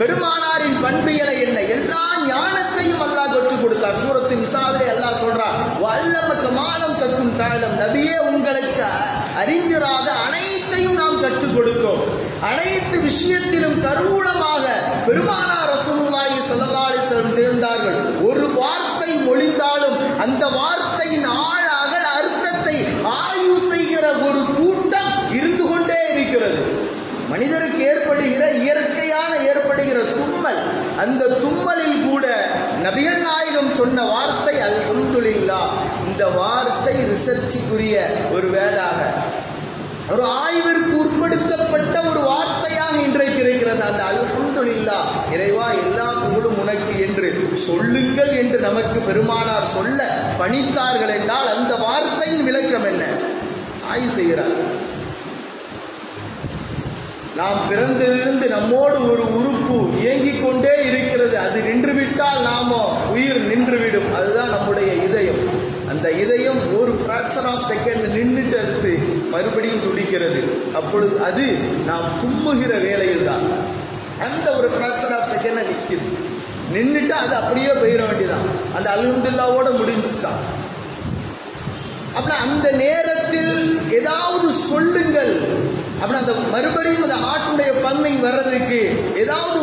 பெருமானாரின் பண்பியலை என்ன? எல்லா ஞானத்தையும் அல்லாஹ் கற்றுக் கொடுத்தார். சூரத்து நிசாவிலே அல்லாஹ் சொல்றார் வல்லமக்கு மாலம் கற்கும் காலம் நபியே உங்களுக்கு அறிந்திராத அனைத்தையும் நாம் கற்றுக் கொடுக்கும் அனைத்து விஷயத்திலும் கருவூலமாக பெருமானார் ரசூலுல்லாஹி ஸல்லல்லாஹு அலைஹி வஸல்லம் தேர்ந்தார்கள் ஒரு வார்த்தை மொழிந்தாலும் அந்த வார்த்தையின் ஆழாக அர்த்தத்தை ஆய்வு செய்கிற ஒரு கூட்டம் இருந்து கொண்டே இருக்கிறது மனிதருக்கு ஏற்படுகிற இயற்கையான ஏற்படுகிற தும்மல் அந்த தும்மலில் கூட நபிகள் நாயகம் சொன்ன வார்த்தை அல்ஹம்துலில்லா. இந்த வார்த்தை ரிசர்ச்சுக்குரிய ஒரு வேடாக ஒரு ஆய்விற்கு உட்படுத்தப்பட்ட ஒரு வார்த்தையாக இன்றைக்கு இருக்கிறது. அந்த அல்ஹம்துலில்லா இறைவா எல்லா புகழும் உனக்கு என்று சொல்லுங்கள் என்று நமக்கு பெருமானார் சொல்ல பணித்தார்கள் என்றால் அந்த வார்த்தையின் விளக்கம் என்ன? ஆய்வு செய்கிறார்கள் நாம் பிறந்ததிலிருந்து நம்மோடு ஒரு உறுப்பு இயங்கிக் கொண்டே இருக்கிறது. அது நின்றுவிட்டால் நாமோ உயிர் நின்றுவிடும். அதுதான் நம்முடைய இதயம். அந்த இதயம் ஒரு ஃபிராக்ஷன் ஆஃப் செகண்ட் நின்றுட்டு அடுத்து மறுபடியும் துடிக்கிறது. அப்பொழுது அது நாம் தும்முகிற வேலையில் தான் அந்த ஒரு ஃபிராக்ஷன் ஆஃப் செகண்ட் நிற்கிது. நின்றுட்டு அது அப்படியே போயிட வேண்டியதான் அந்த அல்ஹம்துல்லாவோட முடிஞ்சுதான். அப்படின்னா அந்த நேரத்தில் ஏதாவது சொல்லுங்கள். அப்படின்னா அந்த மறுபடியும் அந்த வர்றதுக்கு ஏதாவது